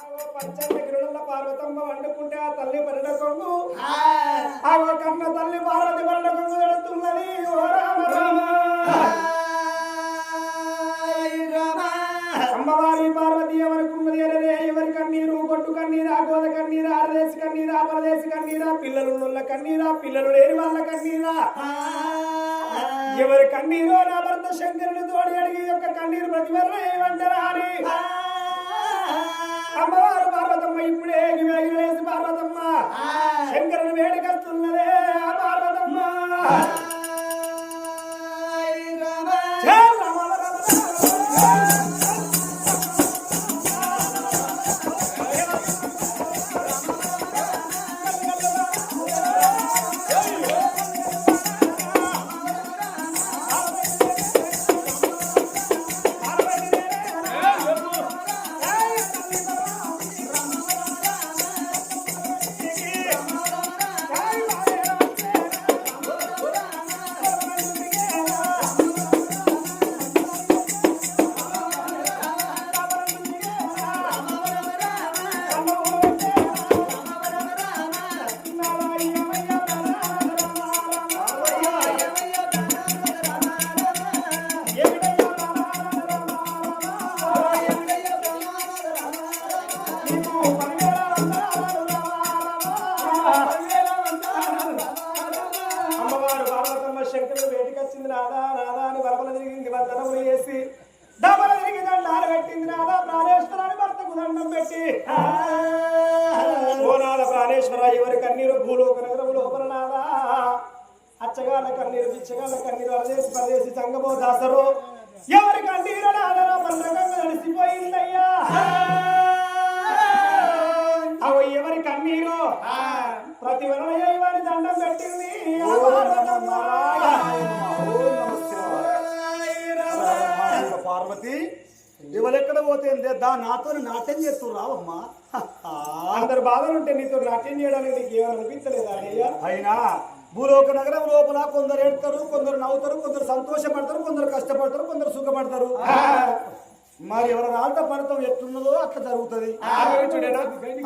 గిరుడుల పార్వతమ్మ వండుకుంటే ఆ తల్లి పరిడ కొంగు. ఆ. కన్న తల్లి పార్వతి పరిడ కొంగు ఎడుతున్నది ఓ రామ రామ. అమ్మవారి పార్వతి ఎవరికున్నది ఎరదే ఎవరి కన్నీరు? కొట్టు కన్నీరా? గోద కన్నీరా? ఆరదేశి కన్నీరా? పరదేశి కన్నీరా? పిల్లలు నుల్ల కన్నీరా? పిల్లలు లేని వాళ్ళ కన్నీరా? ఎవరి కన్నీరో నా భర్త శంకరుని తోడి అడిగి యొక్క కన్నీరు ప్రతివరణ ఏమంటారా అని అమ్మవారు పార్వతమ్మ ఇప్పుడే వేసి పార్వతమ్మ. శంకరుని వేడికస్తున్నదే ఆ పార్వతమ్మ. ఓనాల ప్రాణేశ్వర ఎవరి కన్నీరు భూలోక నగరము లోపల నాదా అచ్చగాళ్ళ కన్నీరు పిచ్చగాళ్ళ కన్నీరు అరదేసి పరదేసి సంగమో దాసరు ఎవరి కన్నీరు నాదరా పండగంగా నడిచిపోయిందయ్యా. అవి ఎవరి కన్నీరు? ప్రతి వారి దండం పెట్టింది. ఇవలెక్కడ పోతే దా నాతో నాట్యం చేస్తూ రావమ్మా. అందరు బాధలుంటే నీతో నాట్యం చేయడానికి నీకు ఏమైనా అనిపించలేదా అయ్యా? అయినా భూలోక నగరం లోపల కొందరు ఏడతారు కొందరు నవ్వుతారు కొందరు సంతోషపడతారు కొందరు కష్టపడతారు కొందరు సుఖపడతారు. మరి ఎవరి రాళ్ళ పడతాం ఎట్లున్నదో అట్లా జరుగుతుంది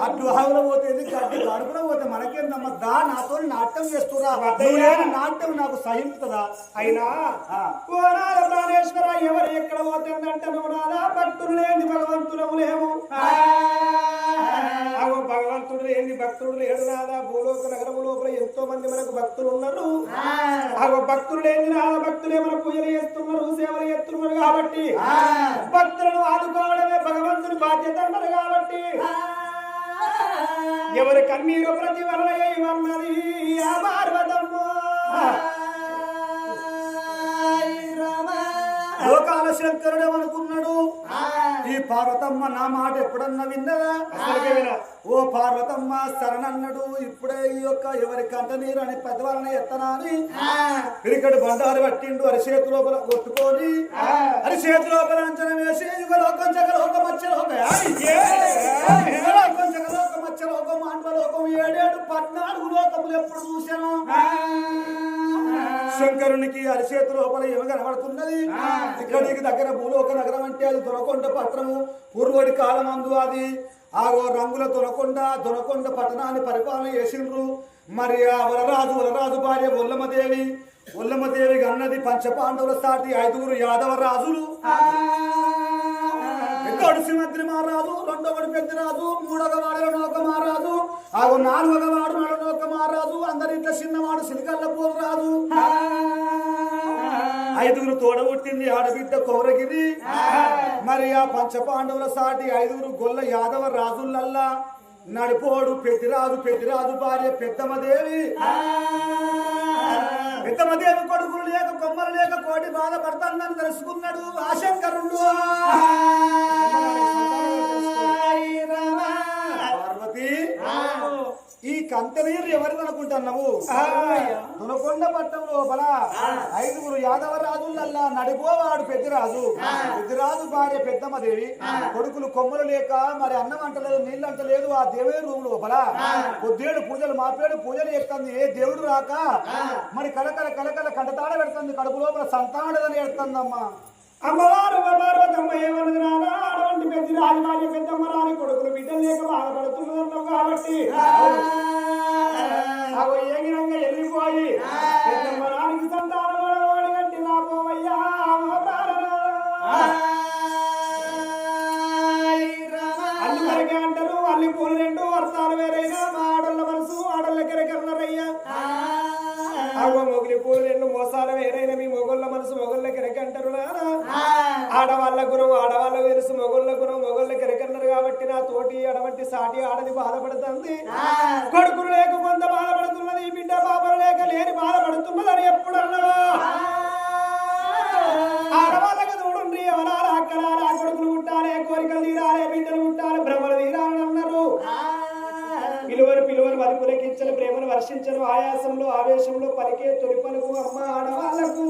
అటు ఆవుల పోతే అటు అడుగున పోతే మనకేందమ్మా దా నాతో నాట్యం చేస్తురా నాట్యం నాకు సహింపుతుందా అయినా ప్రాణేశ్వర ఎవరు ఎక్కడ పోతుందంటే నోనాల భక్తులు లేని భగవంతులము లేము భగవంతుడు లేని భక్తుడు లేడు నాదా భూలోక లోపల ఎంతో మంది మనకు భక్తులు ఉన్నారు. అగో భక్తులు లేని నాద భక్తులే మన పూజలు చేస్తున్నారు సేవలు చేస్తున్నారు కాబట్టి. భక్తులను ఆదుకోవడమే భగవంతుని బాధ్యత అన్నారు కాబట్టి. ఎవరి కన్నీరు ప్రతి వన్నది ఆ పార్వతమ్మ. లోకాల శంకరుడు అనుకున్నాడు. ఈ పార్వతమ్మ నా మాట ఎప్పుడన్నా విన్నదా. ఓ పార్వతమ్మ శరణన్నడు ఇప్పుడే ఈ యొక్క ఎవరి కంట నీరు అని పెద్దవాళ్ళని ఎత్తనా అని పిరికడు బండారు పట్టిండు అరి చేతి లోపల కొట్టుకొని అరి చేతి లోపల అంచనా వేసి యుగలోకం జగలోకం మత్స్యలోకం యుగలోకం జగలోకం మత్స్యలోకం మాండవలోకం ఏడేడు పద్నాలుగు లోకములు ఎప్పుడు చూశాను? శంకరునికి అరిచేతు లోపల ఏమి కనబడుతున్నది? ఇక్కడికి దగ్గర భూలోక నగరం అంటే అది దొరకొండ పట్టణము. పూర్వడి కాలం అందు అది ఆగో రంగుల దొరకొండ దొరకొండ పట్టణాన్ని పరిపాలన చేసిండ్రు. మరి ఆ వలరాజు వలరాజు భార్య ఒల్లమదేవి ఒల్లమదేవి అన్నది పంచపాండవుల సాటి ఐదుగురు యాదవ రాజులు. పెద్దోడు సింహద్రి మహారాజు? రెండవడు పెద్దరాజు మూడవ వాడు నోక మహారాజు ఆగు నాలుగవ వాడు నోక మహారాజు అందరిట్లో చిన్నవాడు సిలికల్ల పూల రాజు ఐదుగురు తోడబుట్టింది ఆడబిడ్డ కౌరగిరి మరి ఆ పంచపాండవుల సాటి ఐదుగురు గొల్ల యాదవ రాజులల్లా. నడిపోడు పెద్దిరాజు పెద్దిరాజు భార్య పెద్దమ్మదేవి. పెద్దమ్మదేవి కొడుకులు లేక కొమ్మలు లేక కోటి బాధపడతానని తెలుసుకున్నాడు ఆశంకరుడు ఈ కంటనీరు ఎవరిది అనుకుంటున్నావు దునకొండ పట్టం లోపల ఐదుగురు యాదవ రాజులల్లా నడిపోవాడు పెద్దరాజు. పెద్దరాజు భార్య పెద్దమ్మదేవి. కొడుకులు కొమ్మలు లేక మరి అన్నం అంటలేదు నీళ్ళు అంటలేదు ఆ దేవే రూమ్ లోపల. కొద్దేడు పూజలు మాపేడు పూజలు చేస్తుంది ఏ దేవుడు రాక మరి కలకల కలకల కంటతాడ పెడుతుంది కడుపు లోపల సంతానదని ఎడుతుందమ్మా అమ్మవారు పార్వతమ్మ పూలు రెండు మోసాలు వేరైన మీ మొగోళ్ళ మనసు మొగోళ్ళ కెరక అంటారు నానా ఆడవాళ్ళ గుణం ఆడవాళ్ళ తెలుసు మొగోళ్ళ గుణం మొగోళ్ళ కెరకన్నారు కాబట్టి నా తోటి అడవంటి సాటి ఆడది బాధపడుతుంది. కొడుకులు లేక కొంత బాధపడుతున్నది బిడ్డ పాపలు లేక లేని బాధపడుతున్నదని ఎప్పుడు అన్నావా? వర్షించను ఆయాసంలో ఆవేశంలో పలికే తొలి పలుకు అమ్మ ఆడవాళ్ళకు.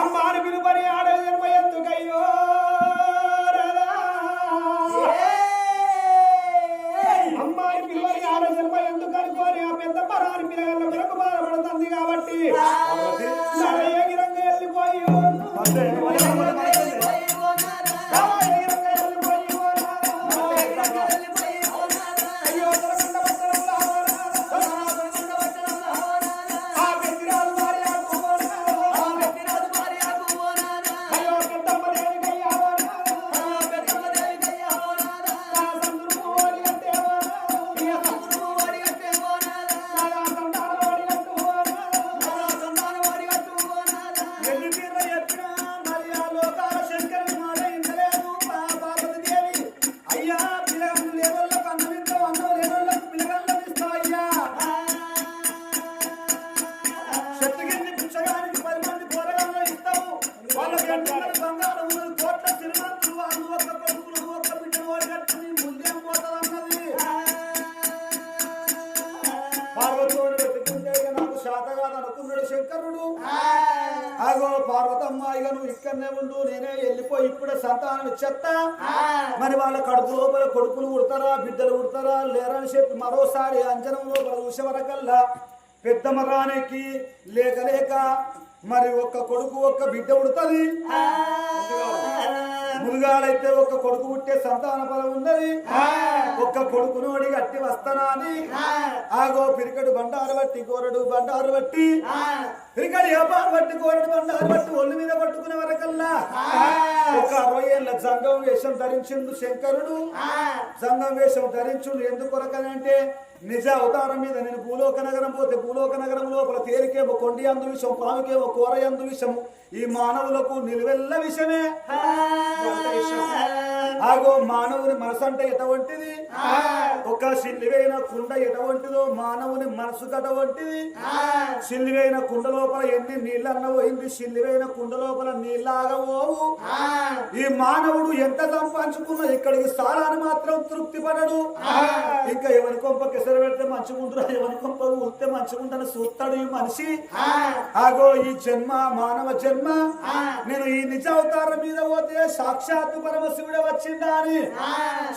అమ్మ అని పిలువని ఆడ జన్మ ఎందుకయ్యో రాధా. అమ్మ అని పిలువని ఆడ జన్మ ఎందుకు అనుకోని ఆ పెద్ద పరాని పిల్లగల కొరకు బాధపడుతుంది కాబట్టి. వెళ్ళిపోయి కాదు అనుకున్నాడు శంకరుడు. ఆగో పార్వతమ్మ ఇక నువ్వు ఇక్కడనే ఉండు నేనే వెళ్ళిపోయి ఇప్పుడే సంతానం ఇచ్చేస్తా మరి వాళ్ళ కడుపు లోపల కొడుకులు పుడతారా బిడ్డలు పుడతారా లేరని చెప్పి మరోసారి అంజనం లోపల చూసే వరకల్లా పెద్ద మరానికి లేక లేక మరి ఒక్క కొడుకు ఒక్క బిడ్డ ఉడుతుంది మురుగాలైతే ఒక్క కొడుకు పుట్టే సంతాన ఫలం ఉన్నది. ఒక్క కొడుకు నోడి గట్టి వస్తానా అని ఆగో పిరికడు బండారు బట్టి కోరడు బండారు బట్టి పిరికడు ఏపారు బట్టి కోరడు బండారు బట్టి ఒళ్ళు మీద పట్టుకునే వరకల్లా. ఒక అరవై ఏళ్ళ జంగం వేషం ధరించిండు శంకరుడు. జంగం వేషం ధరించుడు ఎందుకు కొరకనంటే నిజ అవతారం మీద నేను భూలోక నగరం పోతే భూలోక నగరం లోపల తేలికేమో కొండి అందు విషం పాముకేమో కూర అందు విషము. ఈ మానవులకు నిలువెల్ల విషమే. ఆగో మానవుని మనసు అంటే ఎటువంటిది? ఒక సిల్లివైన కుండ ఎటువంటిదో మానవుని మనసు కటువంటిది సిల్లివైన కుండ లోపల ఎన్ని నీళ్ళన్న పోయింది సిల్లివైన కుండ లోపల నీళ్ళాగవోవు. ఈ మానవుడు ఎంత సంపాదించుకున్నా ఇక్కడికి సారాన్ని మాత్రం తృప్తి పడడు ఇంకా ఎవరి కొంప కెసర పెడితే మంచిగుంటారు ఎవరి కొంప ఉంటే మంచిగుంటాను చూస్తాడు ఈ మనిషి. ఆగో ఈ జన్మ మానవ జన్మ. నేను ఈ నిజ అవతారం మీద పోతే సాక్షాత్తు పరమశివుడే వచ్చి అని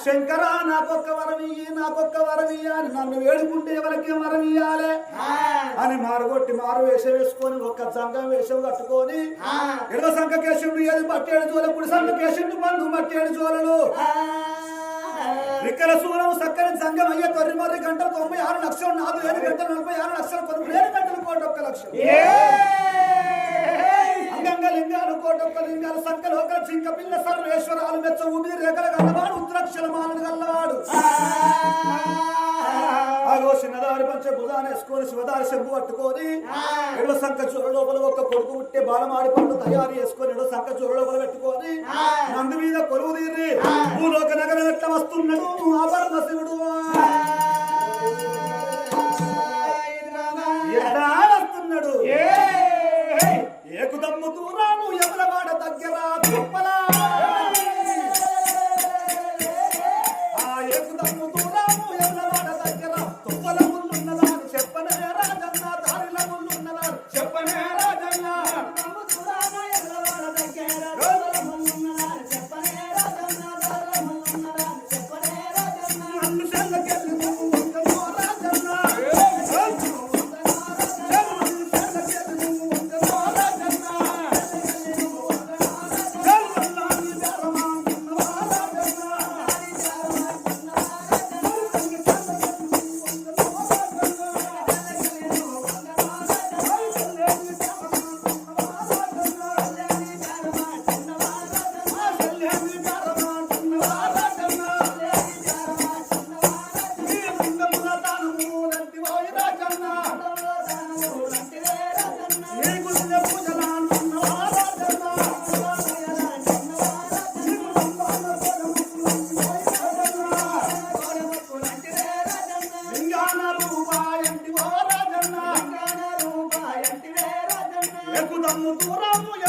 శంకర నాకొక్క వరం ఇయ్యి నాకొక్క వరం ఇయ్య అని నన్ను వేడుకుంటే ఎవరికి వరం ఇయ్యాలి? అని మారుగొట్టి మారు వేషం వేసుకొని ఒక్క సంఘం వేషం కట్టుకొని ఎడవ సంఘ కేశుడు ఏది పట్టేడు జోల కుడి సంఘ కేశుడు పండు మట్టేడు జోలలు. ఇక్కడ సూరం సక్కని సంఘం అయ్యే తొర్రి మర్రి గంటలు తొంభై ఆరు లక్షలు నాలుగు ఏడు గంటలు నలభై ఆరు లక్షలు కొన్ని ఏడు గంటలు కోటి ఒక్క లక్షలు. లింగాలు ఒక చింక పిల్ల సర్వేశ్వరాలు మెచ్చ ఉమి రేఖల గల్లవాడు ఉత్తరక్షల మాలను గల్లవాడు ఆగో చిన్నదారి పంచ శివదారి శంకు పట్టుకొని ఎడవ సంఖ చూర లోపల ఒక కొడుకు పుట్టే బాలమాడి పండు తయారు చేసుకొని ఎడవ సంఖ చూర లోపల పెట్టుకొని నందు మీద కొలువు తీరి భూలోక నగరం ఎట్లా వస్తున్నాడు ఆభరణ శివుడు.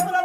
আমরা